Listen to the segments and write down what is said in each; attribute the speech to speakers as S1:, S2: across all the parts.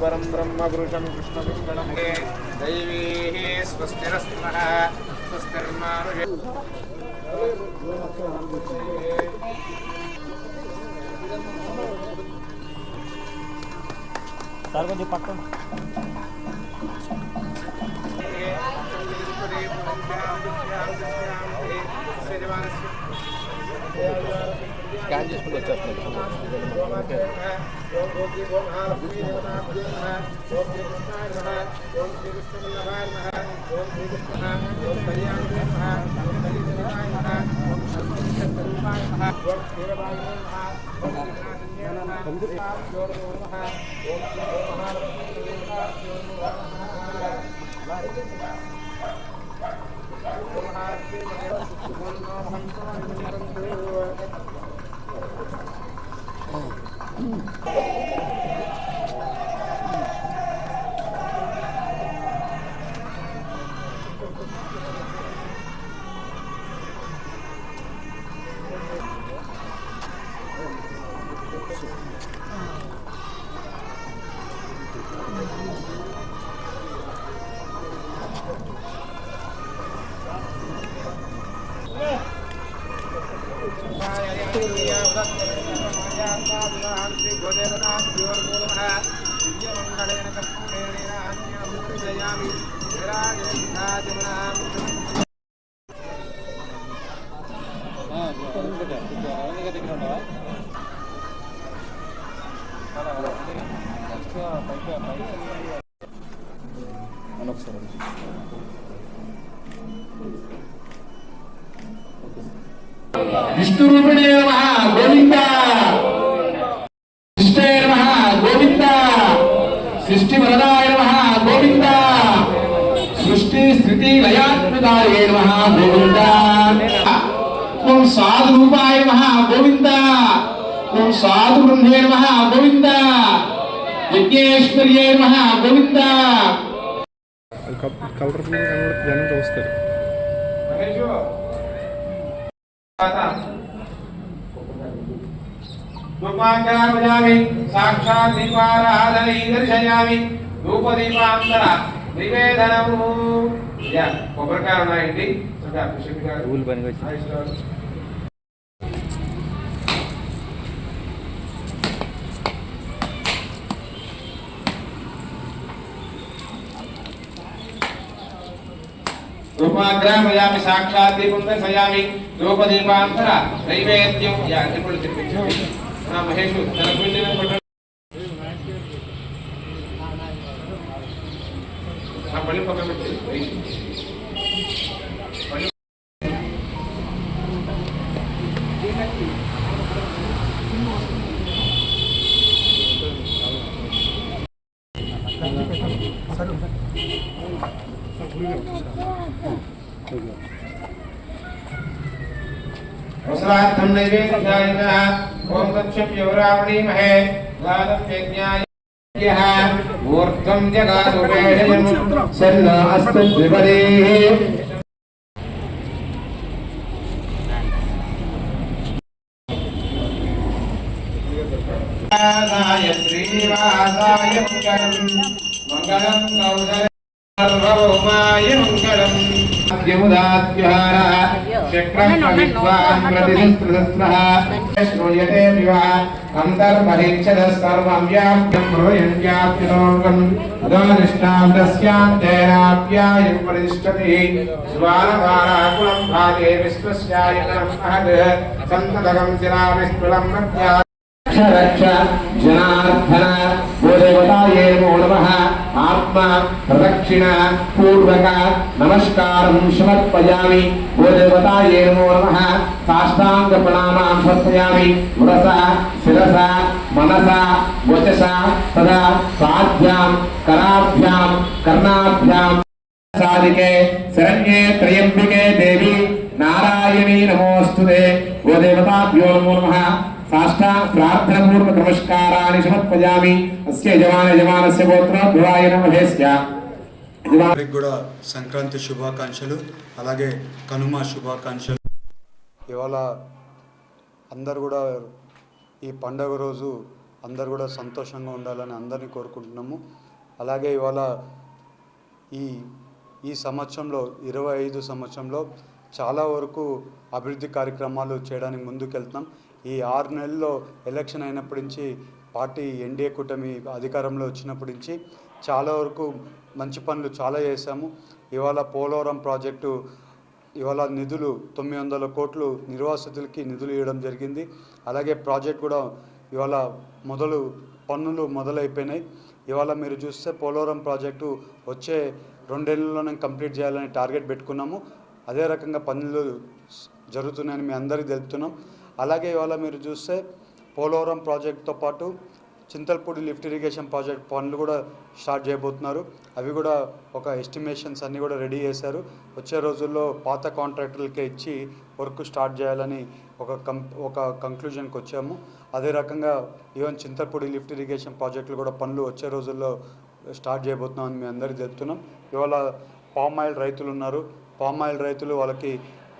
S1: वरं ब्रह्मपुरुषं कृष्णपुष्कणं दैवीः स्वस्तिरस्मः स्वस्तिर्मानुषे सर्वजी
S2: पक्कं श्रीजवानस्य การจะเป็นจัดเลยผมก็เอง
S1: స్కాన్ చేసుకుంటూ
S3: విష్ణు రూపిణే నమ గోవింద. విష్ణే నమ గోవింద. సృష్టి వరదాయ నమ గోవింద. సృష్టి స్థితి లయాత్మదాయ నమ గోవింద. ఓం సాధు రూపాయ నమ గోవింద. ఓం సాధు బృందే నమ గోవింద. యజ్ఞేశ్వర్యే నమ గోవింద.
S1: కలర్ జనం చూస్తారు.
S3: ధూపాంతరామి సాక్షాత్ దీపారాధనై దర్శయామి. ధూపదీపాంతర నివేదనము. యా కొబ్బరికాయలు ఉన్నాయండి. అభిషేక్ గారు. రూపాగ్రామయామి సాక్షాత్ దీపం దర్శయామి. ಧೂಪದೀಪಾಂತರ ನೈವೇದ್ಯಂ ಯಾಕೆ ಕೊಡ್ತಿರ್ಬೇಕು ನಾ ಮಹೇಶು ತನಗುಂದಿನ ಕೊಟ್ಟ सर्वार्थम नैवेद्याय ओम तत्सम योरावणीमहे द्वादश यज्ञाय मूर्तम जगादुपेषयम् सन्न अस्तु द्विपदेः श्रीवासाय मङ्गलम् मङ्गलम् मंगलम सर्वभौमाय मङ्गलम् श्रूयते विवा अन्तर्बहिच्छदः सर्वं व्याप्तं हृदयं व्याप्यनोर्गम् उदानिष्ठां तस्यान्तेनाप्यायं प्रतिष्ठति स्वानवाराकुलं भागे विश्वस्यायतनं महत् सन्ततकं शिराविस्फुलं मध्या रक्ष जनार्दन वो देवताये नमो नमः ఆత్మ ప్రదక్షిణ పూర్వక నమస్కారం సమర్పయామి గోదేవతాయే నమో నమ సాష్టాంగ ప్రణామాం సమర్పయామి ఉరస శిరస మనస వచస తదా సాధ్యాం కరాభ్యాం కర్ణాభ్యాం సాధికే శరణ్యే త్రయంబికే దేవి నారాయణీ నమోస్తుతే గోదేవతాభ్యో నమో నమ नमो नमः సాష్టాంగ ప్రార్థనపూర్వక నమస్కారాన్ని సమర్పయామి అస్య యజమాన యజమానస్య గోత్రోద్భవాయ నమహేస్య యజమాన
S4: అందరికి కూడా సంక్రాంతి శుభాకాంక్షలు అలాగే కనుమ శుభాకాంక్షలు ఇవాళ అందరు కూడా ఈ పండగ రోజు అందరు కూడా సంతోషంగా ఉండాలని అందరినీ కోరుకుంటున్నాము అలాగే ఇవాళ ఈ ఈ సంవత్సరంలో ఇరవై ఐదు సంవత్సరంలో చాలా వరకు అభివృద్ధి కార్యక్రమాలు చేయడానికి ముందుకెళ్తున్నాం ఈ ఆరు నెలల్లో ఎలక్షన్ అయినప్పటి నుంచి పార్టీ ఎన్డీఏ కూటమి అధికారంలో వచ్చినప్పటి నుంచి చాలా వరకు మంచి పనులు చాలా చేశాము. ఇవాళ పోలవరం ప్రాజెక్టు ఇవాళ నిధులు తొమ్మిది వందల కోట్లు నిర్వాసితులకి నిధులు ఇవ్వడం జరిగింది. అలాగే ప్రాజెక్ట్ కూడా ఇవాళ మొదలు పన్నులు మొదలైపోయినాయి. ఇవాళ మీరు చూస్తే పోలవరం ప్రాజెక్టు వచ్చే రెండేళ్ళలోనే కంప్లీట్ చేయాలని టార్గెట్ పెట్టుకున్నాము. అదే రకంగా పనులు జరుగుతున్నాయని మీ అందరికీ తెలుపుతున్నాం. అలాగే ఇవాళ మీరు చూస్తే పోలవరం ప్రాజెక్ట్తో పాటు చింతల్పూడి లిఫ్ట్ ఇరిగేషన్ ప్రాజెక్ట్ పనులు కూడా స్టార్ట్ చేయబోతున్నారు. అవి కూడా ఒక ఎస్టిమేషన్స్ అన్నీ కూడా రెడీ చేశారు. వచ్చే రోజుల్లో పాత కాంట్రాక్టర్లకే ఇచ్చి వర్క్ స్టార్ట్ చేయాలని ఒక కం ఒక కంక్లూజన్కి వచ్చాము. అదే రకంగా ఈవెన్ చింతల్పూడి లిఫ్ట్ ఇరిగేషన్ ప్రాజెక్టులు కూడా పనులు వచ్చే రోజుల్లో స్టార్ట్ చేయబోతున్నామని మీ అందరికీ చెప్తున్నాం. ఇవాళ పామ్ ఆయిల్ రైతులు ఉన్నారు. పామ్ ఆయిల్ రైతులు వాళ్ళకి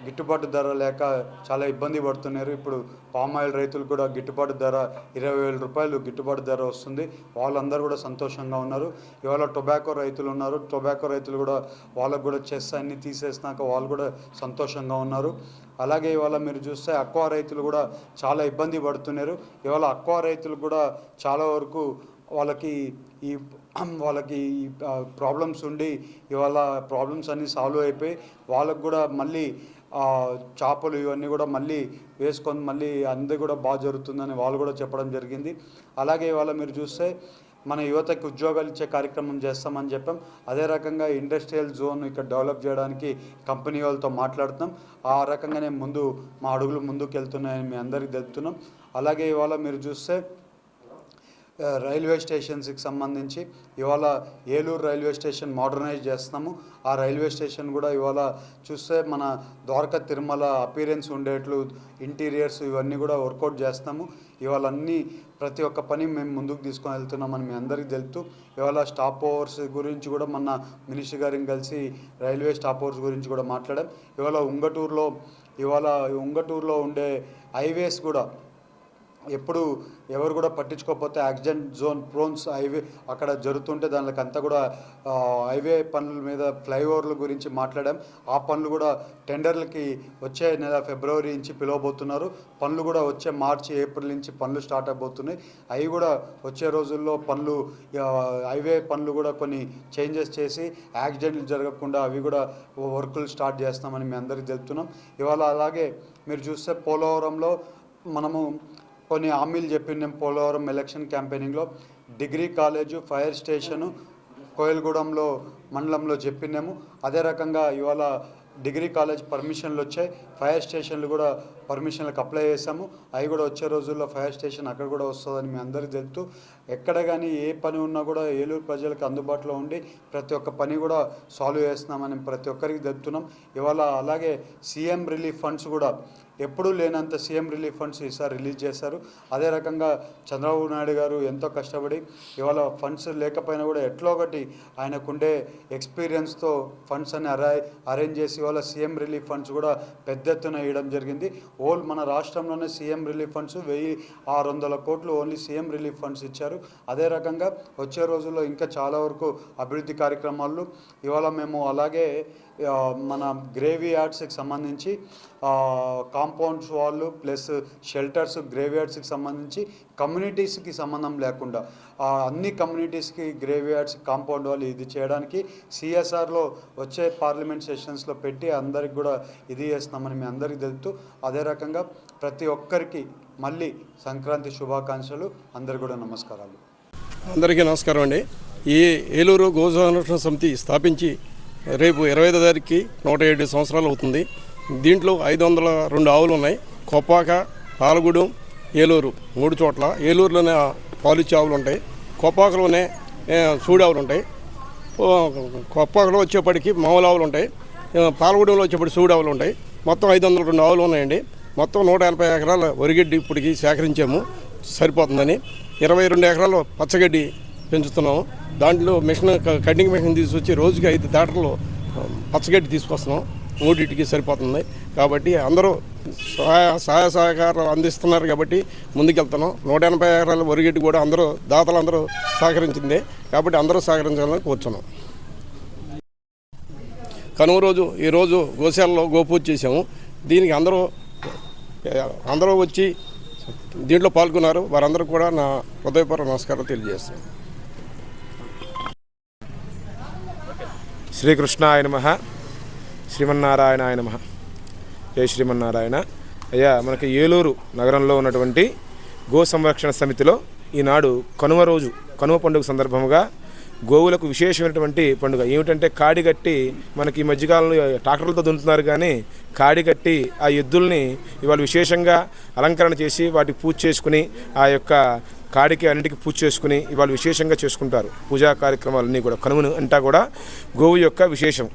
S4: గిట్టుబాటు ధర లేక చాలా ఇబ్బంది పడుతున్నారు. ఇప్పుడు పామ్ ఆయిల్ రైతులు కూడా గిట్టుబాటు ధర ఇరవై వేల రూపాయలు గిట్టుబాటు ధర వస్తుంది. వాళ్ళందరూ కూడా సంతోషంగా ఉన్నారు. ఇవాళ టొబాకో రైతులు ఉన్నారు. టొబాకో రైతులు కూడా వాళ్ళకు కూడా చెస్ అన్ని తీసేసినాక వాళ్ళు కూడా సంతోషంగా ఉన్నారు. అలాగే ఇవాళ మీరు చూస్తే అక్వా రైతులు కూడా చాలా ఇబ్బంది పడుతున్నారు. ఇవాళ అక్వా రైతులు కూడా చాలా వరకు వాళ్ళకి ఈ వాళ్ళకి ప్రాబ్లమ్స్ ఉండి ఇవాళ ప్రాబ్లమ్స్ అన్నీ సాల్వ్ అయిపోయి వాళ్ళకు కూడా మళ్ళీ చేపలు ఇవన్నీ కూడా మళ్ళీ వేసుకొని మళ్ళీ అంది కూడా బాగా జరుగుతుందని వాళ్ళు కూడా చెప్పడం జరిగింది. అలాగే ఇవాళ మీరు చూస్తే మన యువతకి ఉద్యోగాలు ఇచ్చే కార్యక్రమం చేస్తామని చెప్పాం. అదే రకంగా ఇండస్ట్రియల్ జోన్ ఇక్కడ డెవలప్ చేయడానికి కంపెనీ వాళ్ళతో మాట్లాడుతున్నాం. ఆ రకంగానే ముందు మా అడుగులు ముందుకు వెళ్తున్నాయని మీ అందరికీ తెలుపుతున్నాం. అలాగే ఇవాళ మీరు చూస్తే రైల్వే స్టేషన్స్కి సంబంధించి ఇవాళ ఏలూరు రైల్వే స్టేషన్ మోడర్నైజ్ చేస్తున్నాము. ఆ రైల్వే స్టేషన్ కూడా ఇవాళ చూస్తే మన ద్వారకా తిరుమల అపీరెన్స్ ఉండేట్లు ఇంటీరియర్స్ ఇవన్నీ కూడా వర్కౌట్ చేస్తాము ఇవాళ అన్నీ ప్రతి ఒక్క పని మేము ముందుకు తీసుకొని వెళ్తున్నామని మీ అందరికీ తెలుపుతూ ఇవాళ స్టాప్ ఓవర్స్ గురించి కూడా మన మినిస్టర్ గారిని కలిసి రైల్వే స్టాప్ ఓవర్స్ గురించి కూడా మాట్లాడాం. ఇవాళ ఉంగటూరులో ఇవాళ ఉంగటూరులో ఉండే హైవేస్ కూడా ఎప్పుడు ఎవరు కూడా పట్టించుకోకపోతే యాక్సిడెంట్ జోన్ ప్రోన్స్ హైవే అక్కడ జరుగుతుంటే దానికి అంతా కూడా హైవే పనుల మీద ఫ్లైఓవర్ల గురించి మాట్లాడాం. ఆ పనులు కూడా టెండర్లకి వచ్చే నెల ఫిబ్రవరి నుంచి పిలవబోతున్నారు. పనులు కూడా వచ్చే మార్చి ఏప్రిల్ నుంచి పనులు స్టార్ట్ అయిపోతున్నాయి అవి కూడా వచ్చే రోజుల్లో పనులు హైవే పనులు కూడా కొన్ని చేంజెస్ చేసి యాక్సిడెంట్లు జరగకుండా అవి కూడా వర్కులు స్టార్ట్ చేస్తామని మీ అందరికీ తెలుపుతున్నాం. ఇవాళ అలాగే మీరు చూస్తే పోలవరంలో మనము కొన్ని హామీలు చెప్పినాం పోలవరం ఎలక్షన్ క్యాంపెయినింగ్లో డిగ్రీ కాలేజు ఫైర్ స్టేషను కోయలగూడెంలో మండలంలో చెప్పినాము. అదే రకంగా ఇవాళ డిగ్రీ కాలేజ్ పర్మిషన్లు వచ్చాయి. ఫైర్ స్టేషన్లు కూడా పర్మిషన్లకు అప్లై చేసాము అవి కూడా వచ్చే రోజుల్లో ఫైర్ స్టేషన్ అక్కడ కూడా వస్తుందని మీ అందరికీ తెలుపుతూ ఎక్కడ కానీ ఏ పని ఉన్నా కూడా ఏలూరు ప్రజలకు అందుబాటులో ఉండి ప్రతి ఒక్క పని కూడా సాల్వ్ చేస్తున్నామని ప్రతి ఒక్కరికి తెలుపుతున్నాం. ఇవాళ అలాగే సీఎం రిలీఫ్ ఫండ్స్ కూడా ఎప్పుడూ లేనంత సీఎం రిలీఫ్ ఫండ్స్ ఈసారి రిలీజ్ చేశారు. అదే రకంగా చంద్రబాబు నాయుడు గారు ఎంతో కష్టపడి ఇవాళ ఫండ్స్ లేకపోయినా కూడా ఎట్లో ఒకటి ఆయనకుండే ఎక్స్పీరియన్స్తో ఫండ్స్ అని అరే అరేంజ్ చేసి ఇవాళ సీఎం రిలీఫ్ ఫండ్స్ కూడా పెద్ద ఎత్తున ఇవ్వడం జరిగింది. ఓల్ మన రాష్ట్రంలోనే సీఎం రిలీఫ్ ఫండ్స్ వెయ్యి ఆరు వందల కోట్లు ఓన్లీ సీఎం రిలీఫ్ ఫండ్స్ ఇచ్చారు. అదే రకంగా వచ్చే రోజుల్లో ఇంకా చాలా వరకు అభివృద్ధి కార్యక్రమాలు. ఇవాళ మేము అలాగే మన గ్రేవీ యార్డ్స్కి సంబంధించి కాంపౌండ్స్ వాళ్ళు ప్లస్ షెల్టర్స్ గ్రేవీ యార్డ్స్కి సంబంధించి కమ్యూనిటీస్కి సంబంధం లేకుండా అన్ని కమ్యూనిటీస్కి గ్రేవీ యార్డ్స్ కాంపౌండ్ వాళ్ళు ఇది చేయడానికి సిఎస్ఆర్లో వచ్చే పార్లమెంట్ సెషన్స్లో పెట్టి అందరికి కూడా ఇది చేస్తున్నామని మీ అందరికీ తెలుపుతూ అదే రకంగా ప్రతి ఒక్కరికి మళ్ళీ సంక్రాంతి శుభాకాంక్షలు అందరికి కూడా నమస్కారాలు.
S1: అందరికీ నమస్కారం అండి. ఈ ఏలూరు గో సమితి స్థాపించి రేపు ఇరవై ఐదో తారీఖుకి నూట ఏడు సంవత్సరాలు అవుతుంది. దీంట్లో ఐదు వందల రెండు ఆవులు ఉన్నాయి. కొప్పాక పాలగూడెం ఏలూరు మూడు చోట్ల. ఏలూరులోనే పాలిచ్చే ఆవులు ఉంటాయి. కొప్పాకలోనే సూడి ఆవులు ఉంటాయి. కొప్పాకలో వచ్చేప్పటికి మామూలు ఆవులు ఉంటాయి. పాలగూడెంలో వచ్చేప్పటికి సూడి ఆవులు ఉంటాయి. మొత్తం ఐదు వందల రెండు ఆవులు ఉన్నాయండి. మొత్తం నూట ఎనభై ఎకరాల వరిగడ్డి ఇప్పటికి సేకరించాము. సరిపోతుందని. ఇరవై రెండు ఎకరాలు పచ్చగడ్డి పెంచుతున్నాము. దాంట్లో మిషన్ క- కటింగ్ మిషన్ తీసుకొచ్చి రోజుకి ఐదు థియేటర్లు పచ్చగడ్డి తీసుకొస్తున్నాం. మూడింటికి సరిపోతుంది. కాబట్టి అందరూ సహాయ సహాయ సహకారాలు అందిస్తున్నారు కాబట్టి ముందుకెళ్తున్నాం. నూట ఎనభై ఎకరాల వరిగడ్డి కూడా అందరూ దాతలు అందరూ సహకరించింది. కాబట్టి అందరూ సహకరించాలని కూర్చున్నాం. కనుమ రోజు ఈరోజు గోశాలలో గోపూజ చేసాము దీనికి అందరూ అందరూ వచ్చి దీంట్లో పాల్గొన్నారు. వారందరూ కూడా నా హృదయపూర్వ నమస్కారం తెలియజేస్తాను
S3: శ్రీకృష్ణాయ నమ. శ్రీమన్నారాయణాయ నమ. జై శ్రీమన్నారాయణ. అయ్యా మనకి ఏలూరు నగరంలో ఉన్నటువంటి గో సంరక్షణ సమితిలో ఈనాడు కనుమ రోజు కనుమ పండుగ సందర్భంగా గోవులకు విశేషమైనటువంటి పండుగ. ఏమిటంటే కాడి కట్టి మనకి ఈ మధ్యకాలంలో ట్రాక్టర్లతో దున్నుతున్నారు కానీ కాడి కట్టి ఆ ఎద్దుల్ని ఇవాళ విశేషంగా అలంకరణ చేసి వాటికి పూజ చేసుకుని ఆ యొక్క కాడికి అన్నిటికీ పూజ చేసుకుని ఇవాళ విశేషంగా చేసుకుంటారు. పూజా కార్యక్రమాలన్నీ కూడా కనుమను అంటా కూడా గోవు యొక్క విశేషం.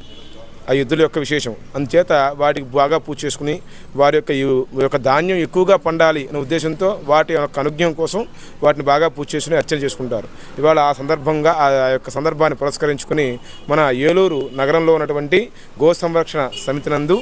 S3: ఆ ఎద్దుల యొక్క విశేషం. అందుచేత వాటికి బాగా పూజ చేసుకుని వారి యొక్క యొక్క ధాన్యం ఎక్కువగా పండాలి అనే ఉద్దేశంతో వాటి యొక్క అనుజ్ఞం కోసం వాటిని బాగా పూజ చేసుకుని అర్చన చేసుకుంటారు. ఇవాళ ఆ సందర్భంగా ఆ యొక్క సందర్భాన్ని పురస్కరించుకుని మన ఏలూరు నగరంలో ఉన్నటువంటి గో సంరక్షణ సమితి నందు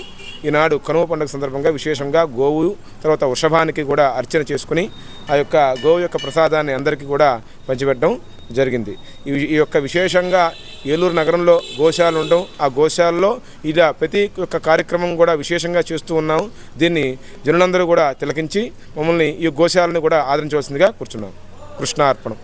S3: ఈనాడు కనుమ పండుగ సందర్భంగా విశేషంగా గోవు తర్వాత వృషభానికి కూడా అర్చన చేసుకుని ఆ యొక్క గోవు యొక్క ప్రసాదాన్ని అందరికీ కూడా పంచిపెట్టడం జరిగింది. ఈ ఈ యొక్క విశేషంగా ఏలూరు నగరంలో గోశాలలు ఉండడం ఆ గోశాలలో ఇలా ప్రతి ఒక్క కార్యక్రమం కూడా విశేషంగా చేస్తూ ఉన్నాము దీన్ని జనులందరూ కూడా తిలకించి మమ్మల్ని ఈ గోశాలను కూడా ఆదరించవలసిందిగా కూర్చున్నాం. కృష్ణార్పణం.